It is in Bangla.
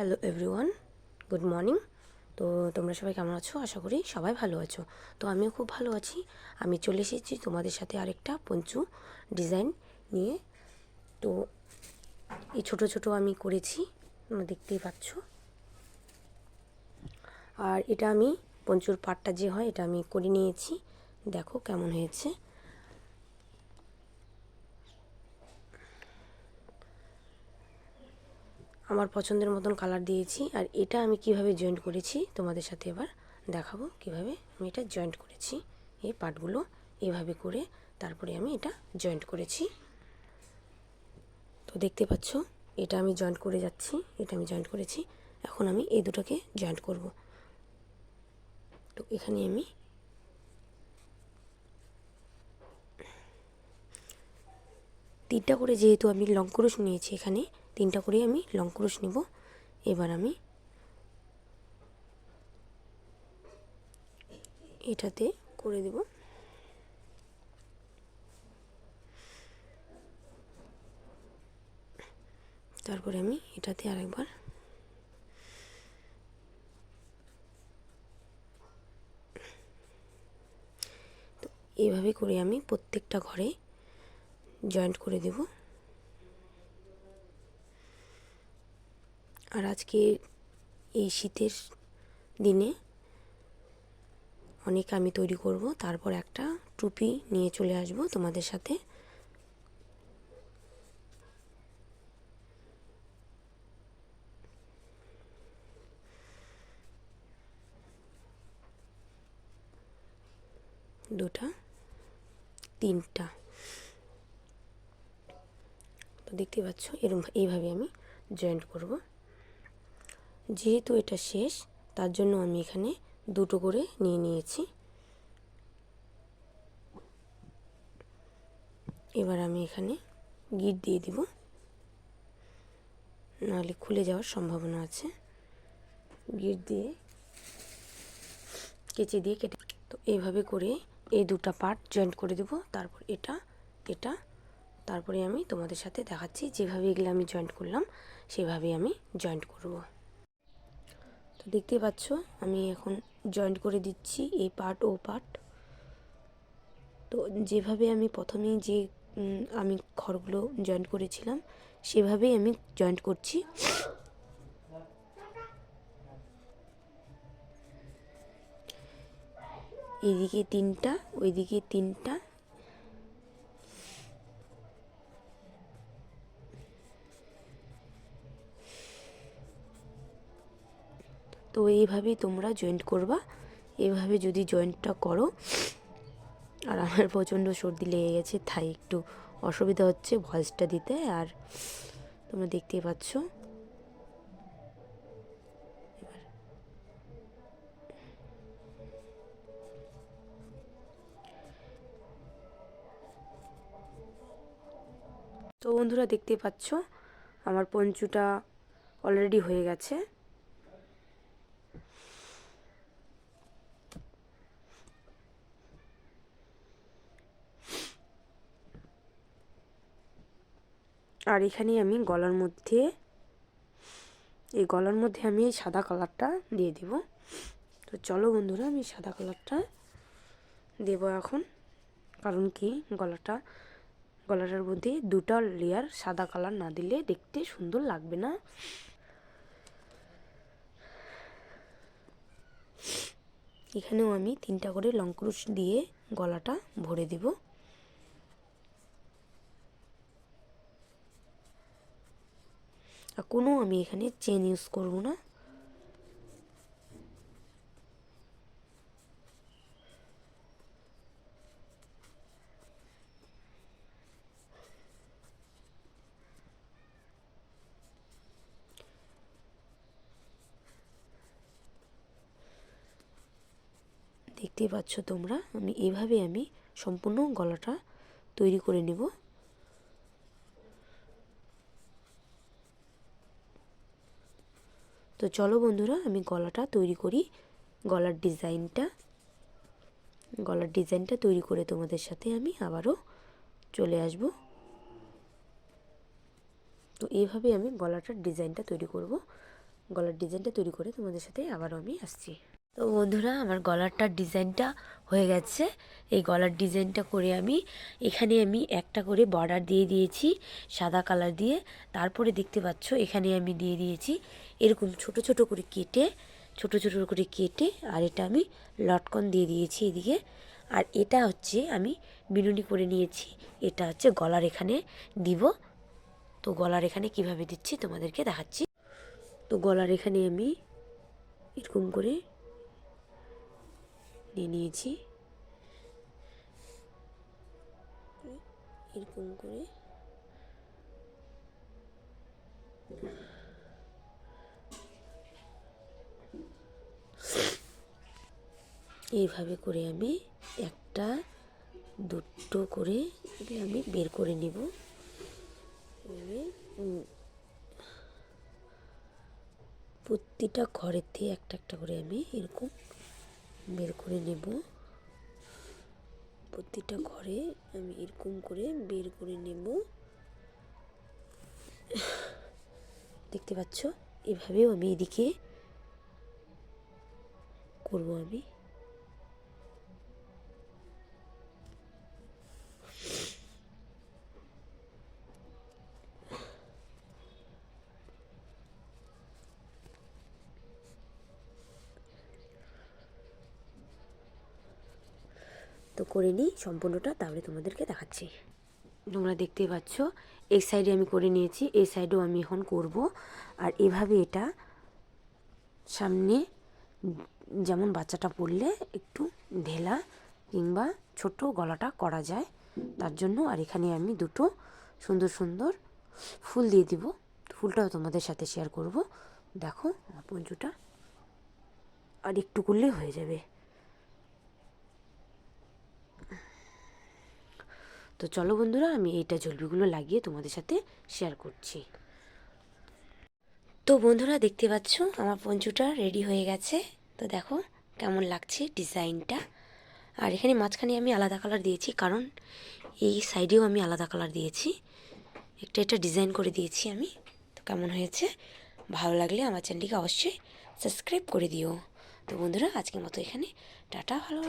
হ্যালো এভরিওয়ান গুড মর্নিং তো তোমরা সবাই কেমন আছো? আশা করি সবাই ভালো আছো। তো আমিও খুব ভালো আছি। আমি চলে এসেছি তোমাদের সাথে আরেকটা পঞ্চু ডিজাইন নিয়ে। তো এই ছোট ছোট আমি করেছি, তোমরা দেখতেই পাচ্ছ। আর এটা আমি পঞ্চুর পাটটা যে হয়, এটা আমি করে নিয়েছি। দেখো কেমন হয়েছে। আমার পছন্দের মতন কালার দিয়েছি আর এটা আমি কীভাবে জয়েন্ট করেছি তোমাদের সাথে এবার দেখাবো। কীভাবে আমি এটা জয়েন্ট করেছি, এই পার্টগুলো এভাবে করে তারপরে আমি এটা জয়েন্ট করেছি। তো দেখতে পাচ্ছ, এটা আমি জয়েন্ট করে যাচ্ছি, এটা আমি জয়েন্ট করেছি। এখন আমি এই দুটোকে জয়েন্ট করব। তো এখানে আমি তিনটা করে যেহেতু আমি লং ক্রোশ নিয়েছি এখানে, তিনটা করে আমি লং ক্রোশ নেব। এবার আমি এটাতে করে দেব। তারপরে আমি এটাতে আরেকবার তো এইভাবে করে আমি প্রত্যেকটা ঘরে জয়েন্ট করে দেব। আর আজকে এই শীতের দিনে অনেক আমি তৈরি করব, তারপর একটা টুপি নিয়ে চলে আসব তোমাদের সাথে। দুটা, তিনটা। তো দেখতে পাচ্ছ, এরম, এইভাবে আমি জয়েন্ট করব। যেহেতু এটা শেষ, তার জন্য আমি এখানে দুটো করে নিয়ে নিয়েছি। এবার আমি এখানে গিট দিয়ে দিব। নাহলে খুলে যাওয়ার সম্ভাবনা আছে। গিট দিয়ে কেচে দিয়ে কেটে, তো এইভাবে করে এই দুটা পার্ট জয়েন্ট করে দেব। তারপর এটা এটা তারপরে আমি তোমাদের সাথে দেখাচ্ছি যেভাবে এগুলো আমি জয়েন্ট করলাম, সেভাবেই আমি জয়েন্ট করব। তো দেখতে পাচ্ছ, আমি এখন জয়েন্ট করে দিচ্ছি এই পার্ট ও পার্ট তো যেভাবে আমি প্রথমেই যে আমি ঘরগুলো জয়েন্ট করেছিলাম, সেভাবেই আমি জয়েন্ট করছি। এদিকে তিনটা, ওইদিকে তিনটা তো এইভাবেই তোমরা জয়েন্ট করবা। এইভাবে যদি জয়েন্টটা করো, আর আমার প্রচণ্ড সর্দি লেগে গেছে, তাই একটু অসুবিধা হচ্ছে ভয়েসটা দিতে, আর তোমরা দেখতেই পাচ্ছ। তো বন্ধুরা দেখতে পাচ্ছ, আমার পঞ্চুটা অলরেডি হয়ে গেছে। আর এখানে আমি গলার মধ্যে, এই গলার মধ্যে আমি এই সাদা কালারটা দিয়ে দিব। তো চলো বন্ধুরা, আমি সাদা কালারটা দেব এখন। কারণ কি? গলাটা, গলাটার মধ্যে দুটা লেয়ার সাদা কালার না দিলে দেখতে সুন্দর লাগবে না। এখানেও আমি তিনটা করে লং ক্রুশ দিয়ে গলাটা ভরে দেবো। কোনো আমি এখানে চেন ইউজ করব না। দেখতেই পাচ্ছ তোমরা, আমি এভাবে আমি সম্পূর্ণ গলাটা তৈরি করে নেব। তো চলো বন্ধুরা, আমি গলাটা তৈরি করি। গলার ডিজাইনটা গলার ডিজাইনটা তৈরি করে তোমাদের সাথে আমি আবারও চলে আসব। তো এইভাবে আমি গলাটার ডিজাইনটা তৈরি করব। গলার ডিজাইনটা তৈরি করে তোমাদের সাথে আবারও আমি আসছি। তো বন্ধুরা, আমার গলারটার ডিজাইনটা হয়ে গেছে। এই গলার ডিজাইনটা করে আমি, এখানে আমি একটা করে বর্ডার দিয়ে দিয়েছি, সাদা কালার দিয়ে। তারপরে দেখতে পাচ্ছ, এখানে আমি দিয়ে দিয়েছি এরকম ছোট ছোট করে কেটে, ছোট ছোট করে কেটে, আর এটা আমি লটকন দিয়ে দিয়েছি এদিকে। আর এটা হচ্ছে, আমি বিনুনি করে নিয়েছি, এটা হচ্ছে গলার এখানে দিব। তো গলার এখানে কীভাবে দিচ্ছি তোমাদেরকে দেখাচ্ছি। তো গলার এখানে আমি এরকম করে নিয়ে নিয়েছি এরকম করে। এইভাবে করে আমি একটা, দুটো করে আমি বের করে নেব। প্রতিটা থেকে একটা একটা করে আমি এরকম বের করে নেব। প্রতিটা ঘরে আমি এরকম করে বের করে নেব। দেখতে পাচ্ছ? এভাবেও আমি এদিকে করব আমি। করে নিই সম্পূর্ণটা, তাহলে তোমাদেরকে দেখাচ্ছি। তোমরা দেখতেই পাচ্ছ, এই সাইডে আমি করে নিয়েছি, এই সাইডেও আমি এখন করব। আর এভাবে এটা সামনে যেমন বাচ্চাটা পড়লে একটু ঢেলা কিংবা ছোট গলাটা করা যায়, তার জন্য আর এখানে আমি দুটো সুন্দর সুন্দর ফুল দিয়ে দিব। ফুলটাও তোমাদের সাথে শেয়ার করব। দেখো, পঞ্চুটা আর একটু করলেই হয়ে যাবে। তো চলো বন্ধুরা, আমি এইটা ঝুলবিগুলো লাগিয়ে তোমাদের সাথে শেয়ার করছি। তো বন্ধুরা, দেখতে পাচ্ছ, আমার পঞ্চুটা রেডি হয়ে গেছে। তো দেখো কেমন লাগছে ডিজাইনটা। আর এখানে মাঝখানে আমি আলাদা কালার দিয়েছি, কারণ এই সাইডেও আমি আলাদা কালার দিয়েছি। একটা একটা ডিজাইন করে দিয়েছি আমি। তো কেমন হয়েছে? ভালো লাগলে আমার চ্যানেলটিকে অবশ্যই সাবস্ক্রাইব করে দিও। তো বন্ধুরা, আজকের মতো এখানে। টাটা, ভালো।